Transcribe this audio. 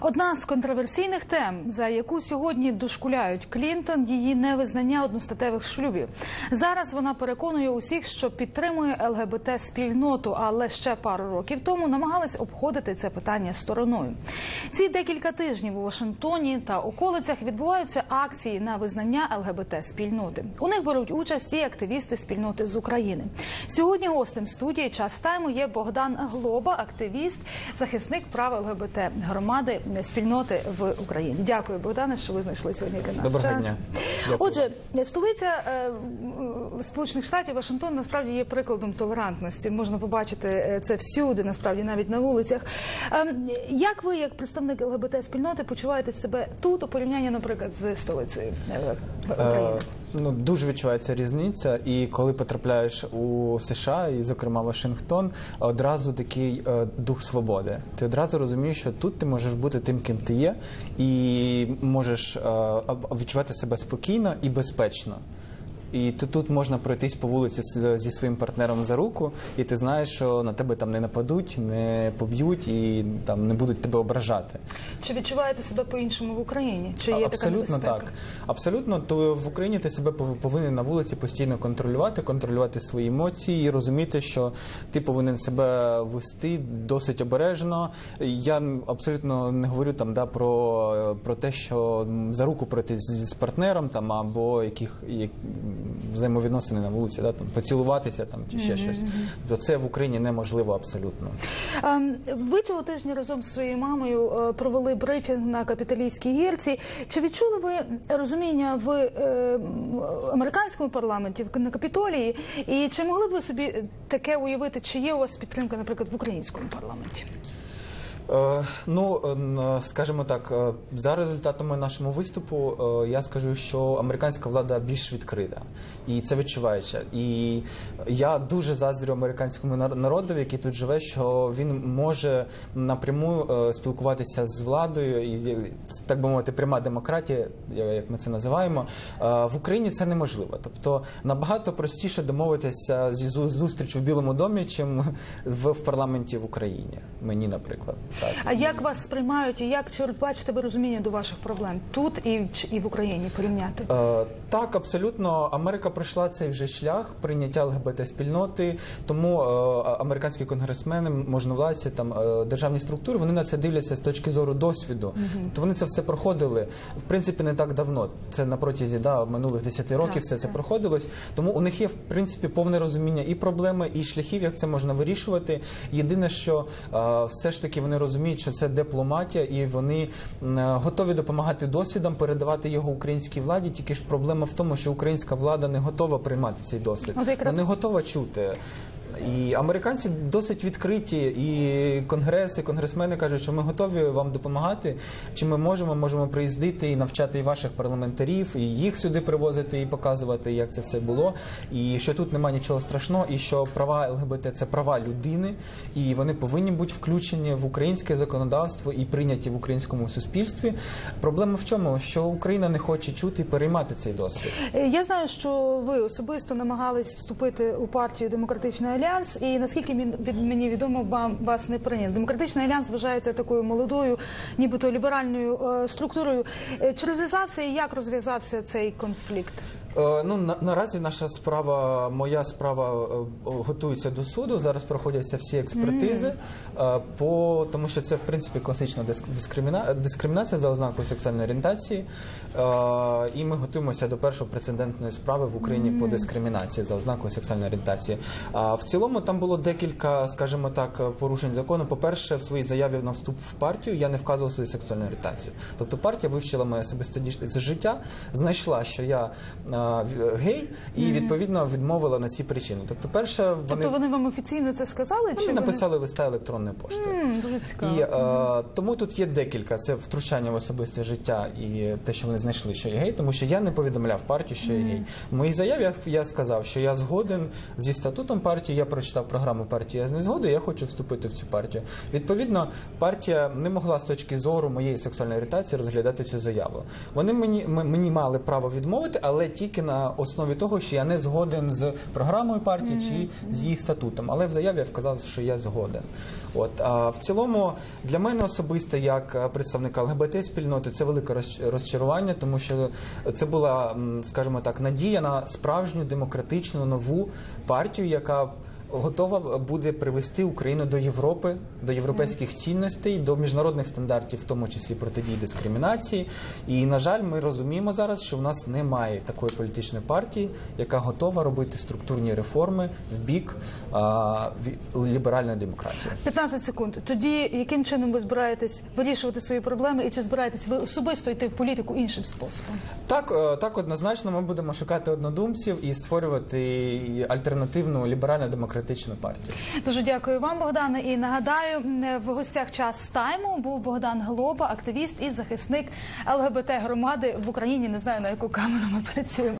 Одна з контроверсійних тем, за яку сьогодні дошкуляють Клінтон, її невизнання одностатевих шлюбів. Зараз вона переконує усіх, що підтримує ЛГБТ спільноту, але ще пару років тому намагалась обходити це питання стороною. Ці декілька тижнів у Вашингтоні та околицях відбуваються акції на визнання ЛГБТ спільноти. У них беруть участь і активісти спільноти з України. Сьогодні гостем студії час тайму є Богдан Глоба, активіст, захисник прав ЛГБТ громади спільноти в Україні. Дякую, Богдане, що ви знайшли сьогодні для нас Доброго час. дня. Дякую. Отже, столиця е, Сполучених Штатів Вашингтон насправді є прикладом толерантності. Можна побачити е, це всюди, насправді навіть на вулицях. Ем, Як ви, як представник ЛГБТ спільноти, почуваєте себе тут у порівнянні, наприклад, з столицею е, України? Е, ну, дуже відчувається різниця, і коли потрапляєш у США, і зокрема Вашингтон, одразу такий дух свободи. Ти одразу розумієш, що тут ти можеш бути тим, ким ти є, і можеш е, відчувати себе спокійно і безпечно. І ти тут можна пройтись по вулиці зі своїм партнером за руку, і ти знаєш, що на тебе там не нападуть, не поб'ють і там не будуть тебе ображати. Чи відчуваєте себе по-іншому в Україні? Чи є така Абсолютно небезпека? так. Абсолютно, то в Україні ти себе пов- повинен на вулиці постійно контролювати, контролювати свої емоції і розуміти, що ти повинен себе вести досить обережно. Я абсолютно не говорю там да про, про те, що за руку пройти з, партнером там або яких як, взаємовідносини на вулиці, да там поцілуватися там чи ще щось. То це в Україні неможливо абсолютно. Ем, Ви цього тижня разом з своєю мамою е, провели брифінг на капіталійській гірці. Чи відчули ви розуміння в е, американському парламенті на капітолії? І чи могли б ви собі таке уявити, чи є у вас підтримка, наприклад, в українському парламенті? Е, Ну, е, скажімо так, е, за результатами нашого виступу, е, я скажу, що американська влада більш відкрита, і це відчувається. І я дуже заздрю американському нар- народу, який тут живе, що він може напряму е, спілкуватися з владою, і е, так би мовити, пряма демократія, е, як ми це називаємо. Е, В Україні це неможливо. Тобто набагато простіше домовитися зі зустріч в Білому домі, чим в парламенті в Україні. Мені, наприклад, так. А як вас сприймають і як чи бачите ви розуміння до ваших проблем тут і, і в Україні порівняти? Е, так, абсолютно. Америка пройшла цей вже шлях прийняття ЛГБТ спільноти. Тому е, американські конгресмени, можновладці, там е, державні структури, вони на це дивляться з точки зору досвіду. То вони це все проходили в принципі не так давно. Це на протязі да, минулих 10 років Так, все це так. проходилось. Тому у них є в принципі повне розуміння і проблеми, і шляхів, як це можна вирішувати. Єдине, що е, все ж таки вони розуміють, що це дипломатія, і вони готові допомагати досвідом, передавати його українській владі. Тільки ж проблема в тому, що українська влада не готова приймати цей досвід. От якраз- не готова чути. І американці досить відкриті, і конгрес, і конгресмени кажуть, що ми готові вам допомагати. Чи ми можемо, можемо приїздити і навчати і ваших парламентарів, і їх сюди привозити і показувати, як це все було. І що тут немає нічого страшного, і що права ЛГБТ це права людини, і вони повинні бути включені в українське законодавство і прийняті в українському суспільстві. Проблема в чому? Що Україна не хоче чути і переймати цей досвід. Е, Я знаю, що ви особисто намагались вступити у партію Демократичний альянс, і наскільки мені відомо, вам вас не прийняли. Демократичний альянс вважається такою молодою, нібито ліберальною е, структурою. Е, Чи розв'язався і як розв'язався цей конфлікт? Е, Ну на, наразі наша справа, моя справа е, готується до суду. Зараз проходяться всі експертизи, е, по тому що це в принципі класична дискриміна, дискримінація за ознакою сексуальної орієнтації. І ми готуємося до першої прецедентної справи в Україні по дискримінації за ознакою сексуальної орієнтації. А в цілому там було декілька, скажімо так, порушень закону. По-перше, в своїй заяві на вступ в партію я не вказував свою сексуальну орієнтацію. Тобто партія вивчила моє особисте життя, знайшла, що я гей, і відповідно відмовила на ці причини. Тобто, перше, вони, Тобто вони вам офіційно це сказали? вони чи написали листа електронною поштою. Вони... Дуже цікаво. І е, тому тут є декілька. Це втручання в особисте життя і те, що вони знайшли, що я гей, тому що я не повідомляв партію, що я гей. В моїй заяві я, я сказав, що я згоден зі статутом партії. Я прочитав програму партії. Я з не згоден, я хочу вступити в цю партію. Відповідно, партія не могла з точки зору моєї сексуальної орієнтації розглядати цю заяву. Вони мені мені мали право відмовити, але тільки тільки на основі того, що я не згоден з програмою партії чи з її статутом. Але в заяві я вказав, що я згоден. От а в цілому для мене особисто, як представника ЛГБТ спільноти, це велике розч- розчарування, тому що це була, скажімо так, надія на справжню демократичну нову партію, яка готова буде привести Україну до Європи, до європейських цінностей, до міжнародних стандартів, в тому числі протидії дискримінації. І на жаль, ми розуміємо зараз, що в нас немає такої політичної партії, яка готова робити структурні реформи в бік а, ліберальної демократії. 15 секунд. Тоді яким чином ви збираєтесь вирішувати свої проблеми, і чи збираєтесь ви особисто йти в політику іншим способом? Так, е, так однозначно ми будемо шукати однодумців і створювати альтернативну ліберально демократичну партію. Дуже дякую вам, Богдане. І нагадаю, в гостях час тайму був Богдан Глоба, активіст і захисник ЛГБТ громади в Україні. Не знаю на яку камеру ми працюємо.